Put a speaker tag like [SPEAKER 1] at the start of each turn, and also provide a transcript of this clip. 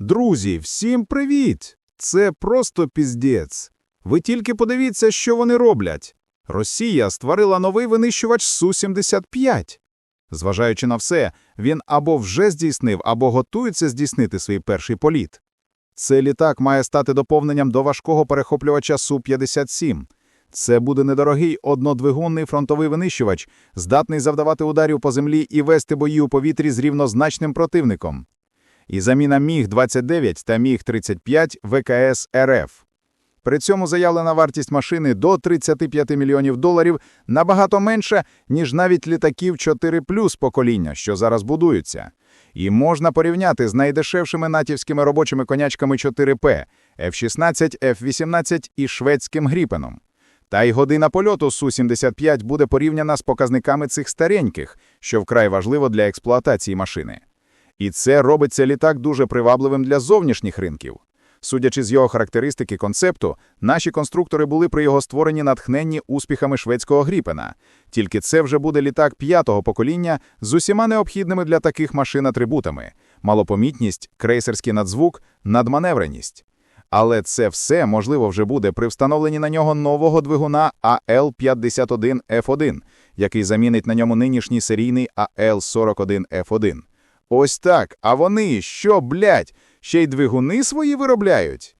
[SPEAKER 1] Друзі, всім привіт! Це просто піздець. Ви тільки подивіться, що вони роблять. Росія створила новий винищувач Су-75. Зважаючи на все, він або вже здійснив, або готується здійснити свій перший політ. Цей літак має стати доповненням до важкого перехоплювача Су-57. Це буде недорогий однодвигунний фронтовий винищувач, здатний завдавати ударів по землі і вести бої у повітрі з рівнозначним противником. І заміна Міг-29 та Міг-35 ВКС РФ. При цьому заявлена вартість машини до 35 мільйонів доларів набагато менша, ніж навіть літаків 4 плюс покоління, що зараз будуються. І можна порівняти з найдешевшими натівськими робочими конячками 4П, F-16, F-18 і шведським Гріпеном. Та й година польоту Су-75 буде порівняна з показниками цих стареньких, що вкрай важливо для експлуатації машини. І це робить цей літак дуже привабливим для зовнішніх ринків. Судячи з його характеристики концепту, наші конструктори були при його створенні натхненні успіхами шведського Гріпена. Тільки це вже буде літак п'ятого покоління з усіма необхідними для таких машин атрибутами – малопомітність, крейсерський надзвук, надманевреність. Але це все можливо вже буде при встановленні на нього нового двигуна АЛ-51Ф1, який замінить на ньому нинішній серійний АЛ-41Ф1. Ось так. А вони що, блядь, ще й двигуни свої виробляють?